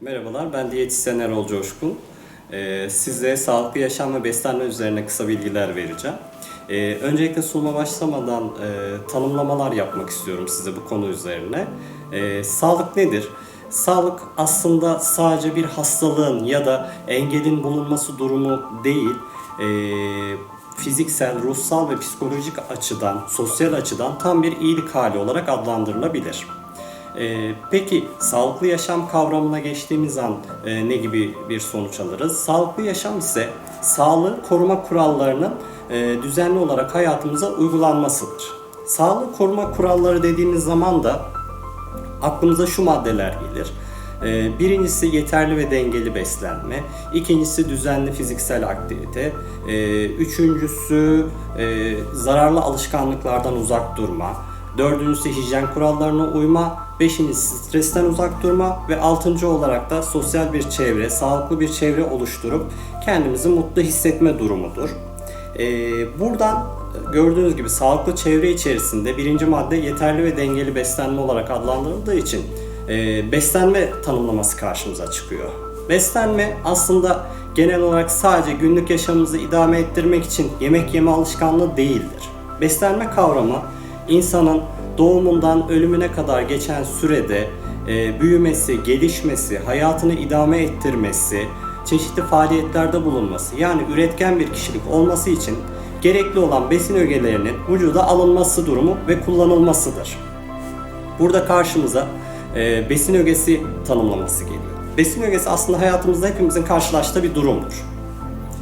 Merhabalar, ben diyetisyen Erol Coşkun. Ee, size sağlıklı yaşam ve beslenme üzerine kısa bilgiler vereceğim. Ee, öncelikle sunuma başlamadan e, tanımlamalar yapmak istiyorum size bu konu üzerine. Ee, sağlık nedir? Sağlık aslında sadece bir hastalığın ya da engelin bulunması durumu değil, Ee, fiziksel, ruhsal ve psikolojik açıdan, sosyal açıdan tam bir iyilik hali olarak adlandırılabilir. Ee, peki sağlıklı yaşam kavramına geçtiğimiz an e, ne gibi bir sonuç alırız? Sağlıklı yaşam ise sağlığı koruma kurallarının e, düzenli olarak hayatımıza uygulanmasıdır. Sağlığı koruma kuralları dediğimiz zaman da aklımıza şu maddeler gelir. Ee, Birincisi yeterli ve dengeli beslenme, ikincisi düzenli fiziksel aktivite, ee, üçüncüsü e, zararlı alışkanlıklardan uzak durma, dördüncüsü hijyen kurallarına uyma, beşincisi stresten uzak durma ve altıncı olarak da sosyal bir çevre, sağlıklı bir çevre oluşturup kendimizi mutlu hissetme durumudur. Ee, buradan gördüğünüz gibi sağlıklı çevre içerisinde birinci madde yeterli ve dengeli beslenme olarak adlandırıldığı için e, beslenme tanımlaması karşımıza çıkıyor. Beslenme aslında genel olarak sadece günlük yaşamımızı idame ettirmek için yemek yeme alışkanlığı değildir. Beslenme kavramı insanın doğumundan ölümüne kadar geçen sürede e, büyümesi, gelişmesi, hayatını idame ettirmesi, çeşitli faaliyetlerde bulunması yani üretken bir kişilik olması için gerekli olan besin ögelerinin vücuda alınması durumu ve kullanılmasıdır. Burada karşımıza e, besin ögesi tanımlaması geliyor. Besin ögesi aslında hayatımızda hepimizin karşılaştığı bir durumdur.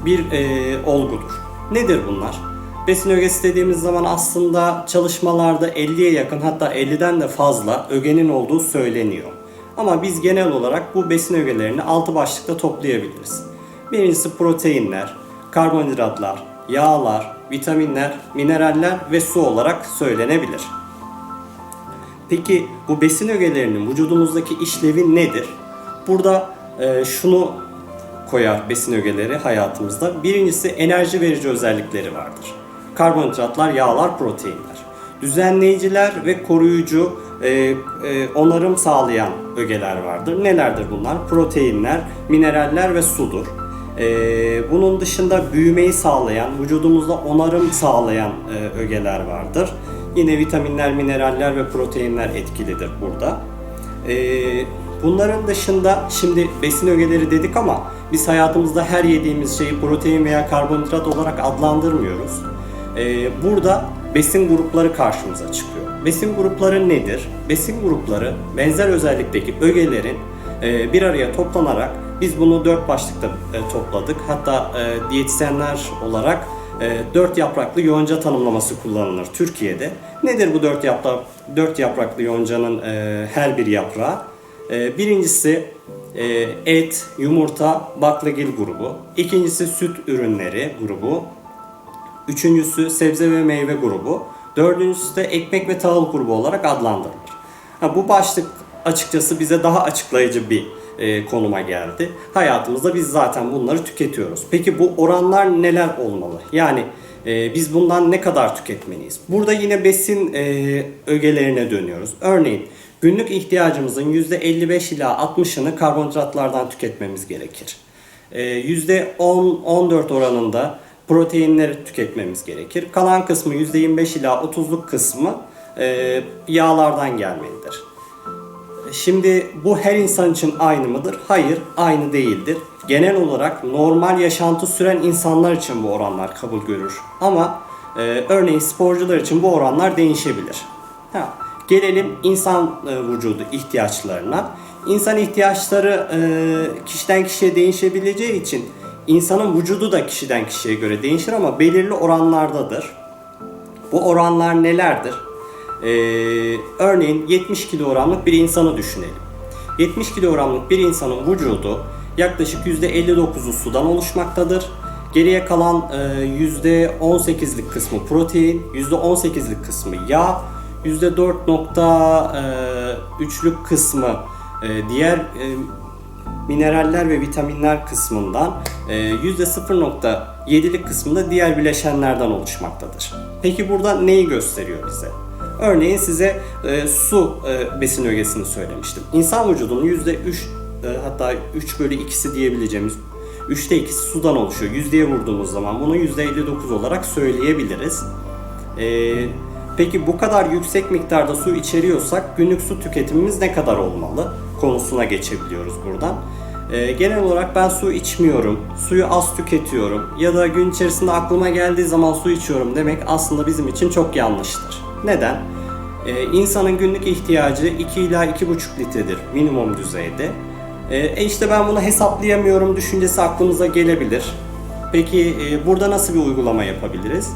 Bir e, olgudur. Nedir bunlar? Besin ögesi dediğimiz zaman aslında çalışmalarda 50'ye yakın hatta 50'den de fazla ögenin olduğu söyleniyor. Ama biz genel olarak bu besin ögelerini altı başlıkta toplayabiliriz. Birincisi proteinler, karbonhidratlar, yağlar, vitaminler, mineraller ve su olarak söylenebilir. Peki bu besin ögelerinin vücudumuzdaki işlevi nedir? Burada e, şunu koyar besin ögeleri hayatımızda. Birincisi enerji verici özellikleri vardır. Karbonhidratlar, yağlar, proteinler. Düzenleyiciler ve koruyucu e, e, onarım sağlayan ögeler vardır. Nelerdir bunlar? Proteinler, mineraller ve sudur. E, bunun dışında büyümeyi sağlayan, vücudumuzda onarım sağlayan e, ögeler vardır. Yine vitaminler, mineraller ve proteinler etkilidir burada. Bunların dışında şimdi besin ögeleri dedik ama biz hayatımızda her yediğimiz şeyi protein veya karbonhidrat olarak adlandırmıyoruz. Ee, burada besin grupları karşımıza çıkıyor. Besin grupları nedir? Besin grupları benzer özellikteki ögelerin e, bir araya toplanarak biz bunu dört başlıkta e, topladık. Hatta e, diyetisyenler olarak e, dört yapraklı yonca tanımlaması kullanılır Türkiye'de. Nedir bu dört yaprak dört yapraklı yoncanın e, her bir yaprağı? E, birincisi e, et, yumurta, baklagil grubu. İkincisi süt ürünleri grubu. Üçüncüsü sebze ve meyve grubu. Dördüncüsü de ekmek ve tahıl grubu olarak adlandırılır. Ha, bu başlık açıkçası bize daha açıklayıcı bir e, konuma geldi. Hayatımızda biz zaten bunları tüketiyoruz. Peki bu oranlar neler olmalı? Yani e, biz bundan ne kadar tüketmeliyiz? Burada yine besin e, ögelerine dönüyoruz. Örneğin günlük ihtiyacımızın %55 ila 60'ını karbonhidratlardan tüketmemiz gerekir. E, %10-14 oranında proteinleri tüketmemiz gerekir. Kalan kısmı %25 ila 30'luk kısmı e, yağlardan gelmelidir. Şimdi bu her insan için aynı mıdır? Hayır, aynı değildir. Genel olarak normal yaşantı süren insanlar için bu oranlar kabul görür. Ama e, örneğin sporcular için bu oranlar değişebilir. Ha, gelelim insan e, vücudu ihtiyaçlarına. İnsan ihtiyaçları e, kişiden kişiye değişebileceği için insanın vücudu da kişiden kişiye göre değişir ama belirli oranlardadır. Bu oranlar nelerdir? Ee, örneğin 70 kilogramlık bir insanı düşünelim. 70 kilogramlık bir insanın vücudu yaklaşık %59'u sudan oluşmaktadır. Geriye kalan e, %18'lik kısmı protein, %18'lik kısmı yağ, %4.3'lük kısmı e, diğer e, mineraller ve vitaminler kısmından e, %0.7'lik kısmında diğer bileşenlerden oluşmaktadır. Peki burada neyi gösteriyor bize? Örneğin size e, su e, besin ögesini söylemiştim. İnsan vücudunun %3 e, hatta 3 bölü 2'si diyebileceğimiz 3'te 2'si sudan oluşuyor. Yüzdeye vurduğumuz zaman bunu %59 olarak söyleyebiliriz. E, peki bu kadar yüksek miktarda su içeriyorsak günlük su tüketimimiz ne kadar olmalı konusuna geçebiliyoruz buradan. E, genel olarak ben su içmiyorum, suyu az tüketiyorum ya da gün içerisinde aklıma geldiği zaman su içiyorum demek aslında bizim için çok yanlıştır. Neden? Ee, insanın günlük ihtiyacı 2 ila 2,5 litredir minimum düzeyde. Ee, e işte ben bunu hesaplayamıyorum düşüncesi aklımıza gelebilir. Peki e, burada nasıl bir uygulama yapabiliriz?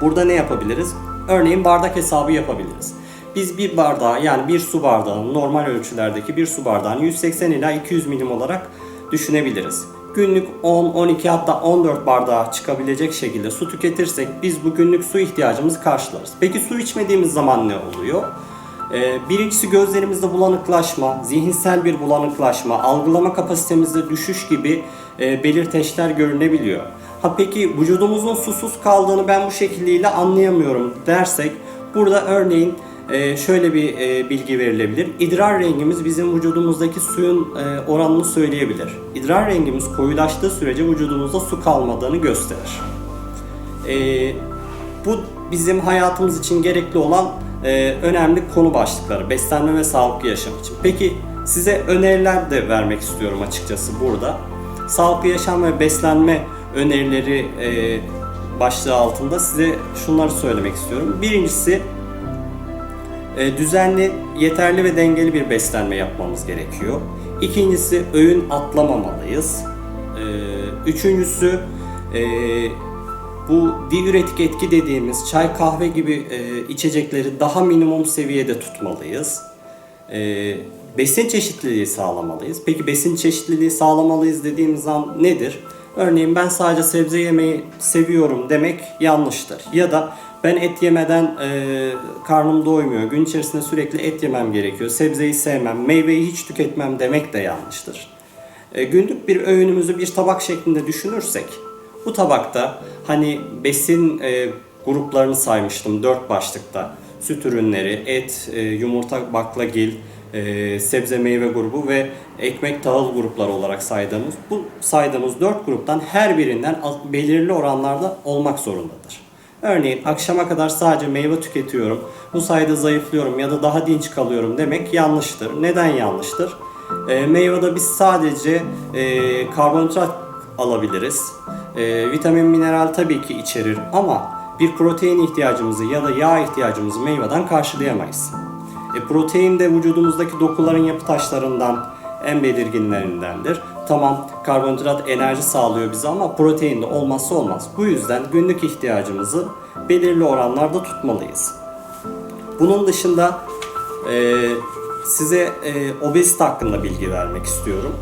Burada ne yapabiliriz? Örneğin bardak hesabı yapabiliriz. Biz bir bardağı yani bir su bardağının normal ölçülerdeki bir su bardağını 180 ila 200 milim olarak düşünebiliriz. Günlük 10, 12 hatta 14 bardağa çıkabilecek şekilde su tüketirsek biz bu günlük su ihtiyacımızı karşılarız. Peki su içmediğimiz zaman ne oluyor? Ee, birincisi gözlerimizde bulanıklaşma, zihinsel bir bulanıklaşma, algılama kapasitemizde düşüş gibi e, belirteçler görünebiliyor. Ha peki vücudumuzun susuz kaldığını ben bu şekliyle anlayamıyorum dersek burada örneğin e, şöyle bir e, bilgi verilebilir. İdrar rengimiz bizim vücudumuzdaki suyun e, oranını söyleyebilir. İdrar rengimiz koyulaştığı sürece vücudumuzda su kalmadığını gösterir. E, bu bizim hayatımız için gerekli olan e, önemli konu başlıkları. Beslenme ve sağlıklı yaşam için. Peki size öneriler de vermek istiyorum açıkçası burada. Sağlıklı yaşam ve beslenme önerileri başlığı altında size şunları söylemek istiyorum. Birincisi düzenli, yeterli ve dengeli bir beslenme yapmamız gerekiyor. İkincisi öğün atlamamalıyız. E, Üçüncüsü e, bu diüretik etki dediğimiz çay kahve gibi e, içecekleri daha minimum seviyede tutmalıyız. E, besin çeşitliliği sağlamalıyız. Peki besin çeşitliliği sağlamalıyız dediğimiz an nedir? Örneğin ben sadece sebze yemeyi seviyorum demek yanlıştır. Ya da ben et yemeden e, karnım doymuyor. Gün içerisinde sürekli et yemem gerekiyor. Sebzeyi sevmem, meyveyi hiç tüketmem demek de yanlıştır. E, günlük bir öğünümüzü bir tabak şeklinde düşünürsek, bu tabakta hani besin e, gruplarını saymıştım dört başlıkta. Süt ürünleri, et, e, yumurta, baklagil, e, sebze meyve grubu ve ekmek tahıl grupları olarak saydığımız bu saydığımız dört gruptan her birinden belirli oranlarda olmak zorundadır. Örneğin akşama kadar sadece meyve tüketiyorum, bu sayede zayıflıyorum ya da daha dinç kalıyorum demek yanlıştır. Neden yanlıştır? E, meyvede biz sadece e, karbonhidrat alabiliriz. E, vitamin, mineral tabii ki içerir ama bir protein ihtiyacımızı ya da yağ ihtiyacımızı meyveden karşılayamayız. E, protein de vücudumuzdaki dokuların yapı taşlarından en belirginlerindendir. Tamam karbonhidrat enerji sağlıyor bize ama protein de olmazsa olmaz. Bu yüzden günlük ihtiyacımızı belirli oranlarda tutmalıyız. Bunun dışında e, size e, obezite hakkında bilgi vermek istiyorum.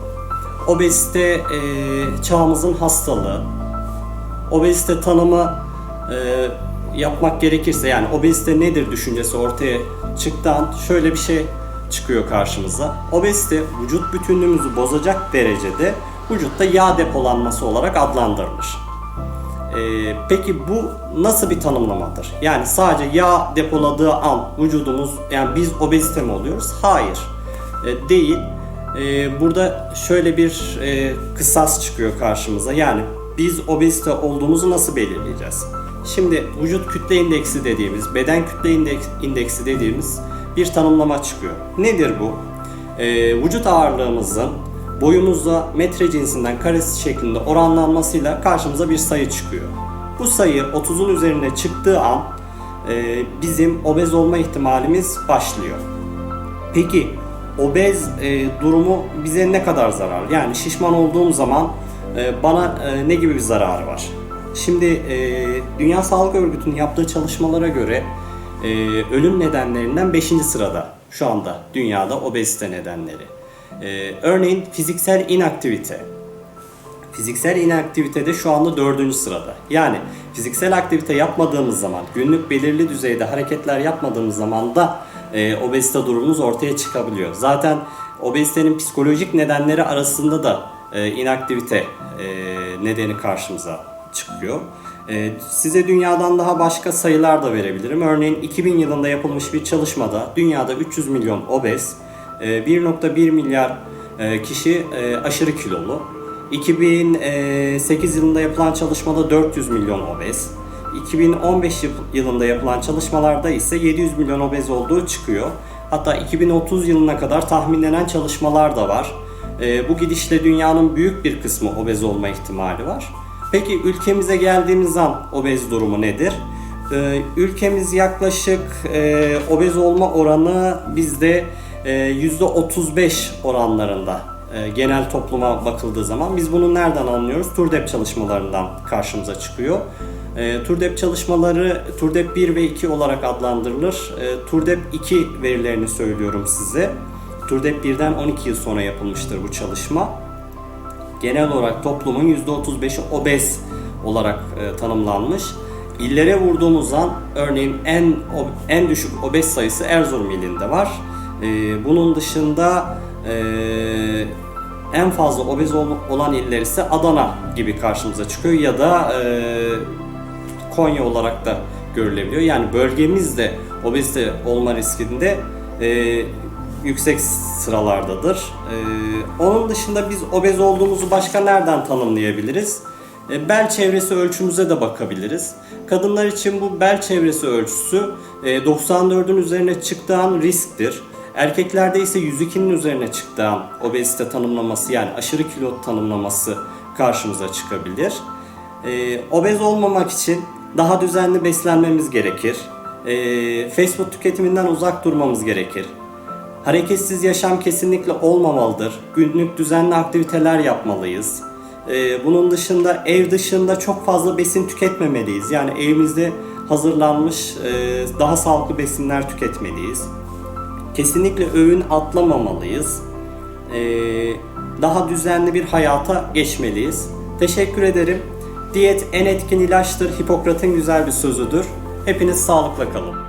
Obezite e, çağımızın hastalığı. Obezite tanımı e, yapmak gerekirse yani obezite nedir düşüncesi ortaya çıktan şöyle bir şey çıkıyor karşımıza. Obezite vücut bütünlüğümüzü bozacak derecede vücutta yağ depolanması olarak adlandırılır. Ee, peki bu nasıl bir tanımlamadır? Yani sadece yağ depoladığı an vücudumuz yani biz obezite mi oluyoruz? Hayır. Ee, değil. Ee, burada şöyle bir e, kısas çıkıyor karşımıza. Yani biz obezite olduğumuzu nasıl belirleyeceğiz? Şimdi vücut kütle indeksi dediğimiz, beden kütle indeks- indeksi dediğimiz bir tanımlama çıkıyor. Nedir bu? Ee, vücut ağırlığımızın boyumuzla metre cinsinden karesi şeklinde oranlanmasıyla karşımıza bir sayı çıkıyor. Bu sayı 30'un üzerine çıktığı an e, bizim obez olma ihtimalimiz başlıyor. Peki obez e, durumu bize ne kadar zarar? Yani şişman olduğum zaman e, bana e, ne gibi bir zararı var? Şimdi e, Dünya Sağlık Örgütü'nün yaptığı çalışmalara göre e, ölüm nedenlerinden 5. sırada şu anda dünyada obezite nedenleri. E, örneğin fiziksel inaktivite. Fiziksel inaktivitede şu anda dördüncü sırada. Yani fiziksel aktivite yapmadığımız zaman, günlük belirli düzeyde hareketler yapmadığımız zaman da e, obezite durumumuz ortaya çıkabiliyor. Zaten obezitenin psikolojik nedenleri arasında da e, inaktivite e, nedeni karşımıza çıkıyor. E, size dünyadan daha başka sayılar da verebilirim. Örneğin 2000 yılında yapılmış bir çalışmada dünyada 300 milyon obez, e, 1.1 milyar e, kişi e, aşırı kilolu. 2008 yılında yapılan çalışmada 400 milyon obez. 2015 yıl- yılında yapılan çalışmalarda ise 700 milyon obez olduğu çıkıyor. Hatta 2030 yılına kadar tahminlenen çalışmalar da var. E, bu gidişle dünyanın büyük bir kısmı obez olma ihtimali var. Peki ülkemize geldiğimiz an obez durumu nedir? Ee, ülkemiz yaklaşık e, obez olma oranı bizde e, %35 oranlarında e, genel topluma bakıldığı zaman biz bunu nereden anlıyoruz? TÜRDEP çalışmalarından karşımıza çıkıyor. E, TÜRDEP çalışmaları TÜRDEP 1 ve 2 olarak adlandırılır. E, TÜRDEP 2 verilerini söylüyorum size. TÜRDEP 1'den 12 yıl sonra yapılmıştır bu çalışma genel olarak toplumun %35'i obez olarak e, tanımlanmış. İllere vurduğumuz an örneğin en en düşük obez sayısı Erzurum ilinde var. E, bunun dışında e, en fazla obez ol- olan iller ise Adana gibi karşımıza çıkıyor ya da e, Konya olarak da görülebiliyor. Yani bölgemizde obezite olma riskinde e, yüksek sıralardadır. E, onun dışında biz obez olduğumuzu başka nereden tanımlayabiliriz? E, bel çevresi ölçümüze de bakabiliriz. Kadınlar için bu bel çevresi ölçüsü e, 94'ün üzerine çıktığı an risktir. Erkeklerde ise 102'nin üzerine çıktığı an obezite tanımlaması yani aşırı kilo tanımlaması karşımıza çıkabilir. Ee, obez olmamak için daha düzenli beslenmemiz gerekir. Ee, fast food tüketiminden uzak durmamız gerekir. Hareketsiz yaşam kesinlikle olmamalıdır. Günlük düzenli aktiviteler yapmalıyız. Ee, bunun dışında ev dışında çok fazla besin tüketmemeliyiz. Yani evimizde hazırlanmış e, daha sağlıklı besinler tüketmeliyiz. Kesinlikle öğün atlamamalıyız. Ee, daha düzenli bir hayata geçmeliyiz. Teşekkür ederim. Diyet en etkin ilaçtır. Hipokrat'ın güzel bir sözüdür. Hepiniz sağlıkla kalın.